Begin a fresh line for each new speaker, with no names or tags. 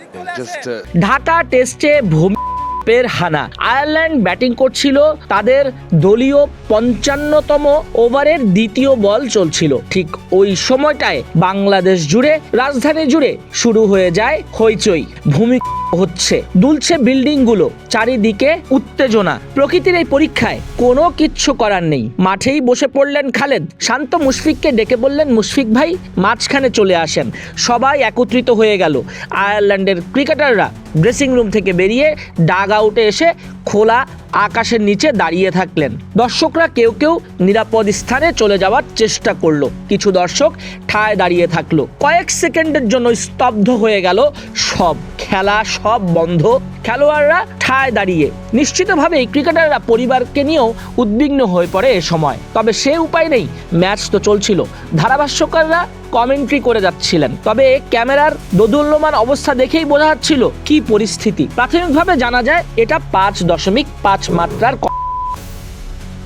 Uh,
Dhaka টেস্টে ভূমি ভূমির হানা। আয়ারল্যান্ড ব্যাটিং করছিল, তাদের দলীয় পঞ্চান্নতম ওভারের দ্বিতীয় বল চলছিল। ঠিক ওই সময়টায় বাংলাদেশ জুড়ে, রাজধানী জুড়ে শুরু হয়ে যায় হইচই। ভূমি হচ্ছে, দুলছে বিল্ডিংগুলো, চারিদিকে উত্তেজনা। প্রকৃতির এই পরীক্ষায় কোনো কিচ্ছু করার নেই। মাঠেই বসে পড়লেন খালেদ। শান্ত মুশফিককে ডেকে বললেন, মুশফিক ভাই, মাঝখানে চলে আসেন। সবাই একত্রিত হয়ে গেল। আয়ারল্যান্ডের ক্রিকেটাররা ড্রেসিং রুম থেকে বেরিয়ে ডাগ উঠে এসে খোলা আকাশের নিচে দাঁড়িয়ে থাকলেন। দর্শকরা কেউ কেউ নিরাপদ স্থানে চলে যাওয়ার চেষ্টা করল। কিছু দর্শক ঠায় দাঁড়িয়ে থাকল। কয়েক সেকেন্ডের জন্য স্তব্ধ হয়ে গেল সব। খেলা সব বন্ধ। খেলোয়াড়রা ঠায় দাঁড়িয়ে। নিশ্চিতভাবেই ক্রিকেটাররা পরিবারকে নিয়েও উদ্বিগ্ন হয়ে পড়ে এ সময়। তবে সে উপায় নেই, ম্যাচ তো চলছিল। ধারাভাষ্যকাররা কমেন্ট্রি করে যাচ্ছিলেন। তবে ক্যামেরার দোদুল্যমান অবস্থা দেখেই বোঝা যাচ্ছিল কি পরিস্থিতি। প্রাথমিকভাবে জানা যায়, এটা পাঁচ দশমিক পাঁচ মাত্রার